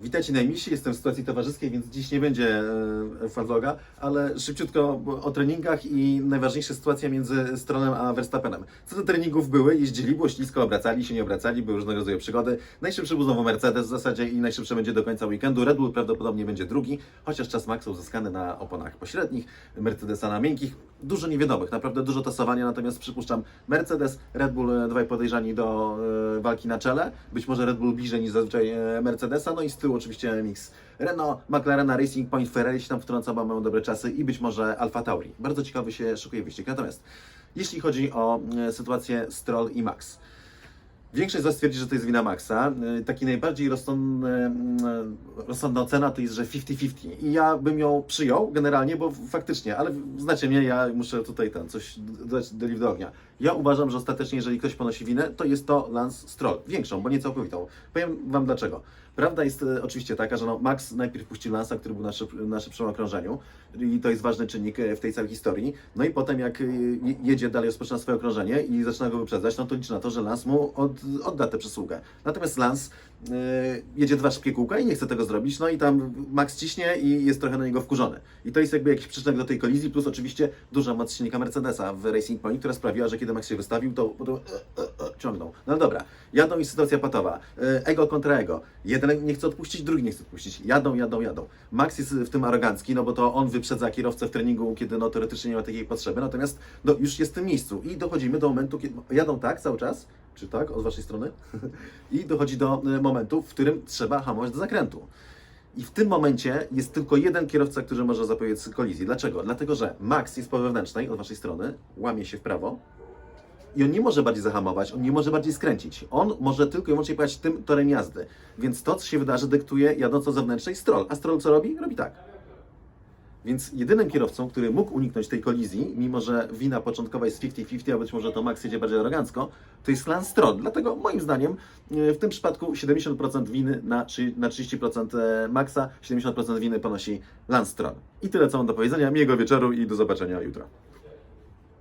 Witajcie najmilsi, jestem w sytuacji towarzyskiej, więc dziś nie będzie e, fanloga, ale szybciutko o treningach i najważniejsza sytuacja między Stronem a Verstappenem. Co do treningów były, jeździli, było ślisko, obracali się, nie obracali, były różnego rodzaju przygody. Najszybszy był znowu Mercedes w zasadzie i najszybszy będzie do końca weekendu. Red Bull prawdopodobnie będzie drugi, chociaż czas Maxa uzyskany na oponach pośrednich, Mercedesa na miękkich. Dużo niewiadomych, naprawdę dużo tasowania, natomiast przypuszczam Mercedes, Red Bull e, dwaj podejrzani do e, walki na czele, być może Red Bull bliżej niż zazwyczaj Mercedesa, no i tyłu oczywiście MX Renault, McLarena, Racing Point, Ferrari się tam wtrąca, bo mają dobre czasy i być może Alfa Tauri. Bardzo ciekawy się szykuje wyścig. Natomiast jeśli chodzi o e, sytuację Stroll i Max, Większość z że to jest wina Maxa. Y, Taki najbardziej rozsądny, mm, rozsądna ocena to jest, że 50-50. I ja bym ją przyjął generalnie, bo faktycznie, ale znacie mnie, ja muszę tutaj ten, coś dodać do do ognia. Ja uważam, że ostatecznie, jeżeli ktoś ponosi winę, to jest to Lance Stroll. Większą, bo nie całkowitą. Powiem Wam dlaczego. Prawda jest e, oczywiście taka, że no, Max najpierw puścił Lansa, który był na, szyb, na szybszym okrążeniu i to jest ważny czynnik e, w tej całej historii. No i potem jak je- jedzie dalej, rozpoczyna swoje okrążenie i zaczyna go wyprzedzać, no to liczy na to, że Lans mu od, odda tę przysługę. Natomiast Lans e, jedzie dwa szybkie kółka i nie chce tego zrobić, no i tam Max ciśnie i jest trochę na niego wkurzony. I to jest jakby jakiś przyczynek do tej kolizji, plus oczywiście duża moc silnika Mercedesa w Racing Point, która sprawiła, że kiedy Max się wystawił, to potem e, e, ciągnął. No dobra, jadą i sytuacja patowa. E, Ego kontra ego. Jeden nie chce odpuścić, drugi nie chce odpuścić. Jadą, jadą, jadą. Max jest w tym arogancki, no bo to on wyprzedza kierowcę w treningu, kiedy no teoretycznie nie ma takiej potrzeby, natomiast no, już jest w tym miejscu i dochodzimy do momentu, kiedy jadą tak cały czas, czy tak, od waszej strony, i dochodzi do e, momentu, w którym trzeba hamować do zakrętu. I w tym momencie jest tylko jeden kierowca, który może zapobiec kolizji. Dlaczego? Dlatego, że Max jest po wewnętrznej od waszej strony, łamie się w prawo, i on nie może bardziej zahamować, on nie może bardziej skręcić. On może tylko i wyłącznie pojechać tym torem jazdy. Więc to, co się wydarzy, dyktuje jadąc od zewnętrznej Stroll. A Stroll co robi? Robi tak. Więc jedynym kierowcą, który mógł uniknąć tej kolizji, mimo że wina początkowa jest 50-50, a być może to Max jedzie bardziej arogancko, to jest Lance Stroll. Dlatego moim zdaniem e, w tym przypadku 70% winy na, trzy- na 30% e, Maxa, 70% winy ponosi Lance Stroll. I tyle, co mam do powiedzenia. Miłego wieczoru i do zobaczenia jutro.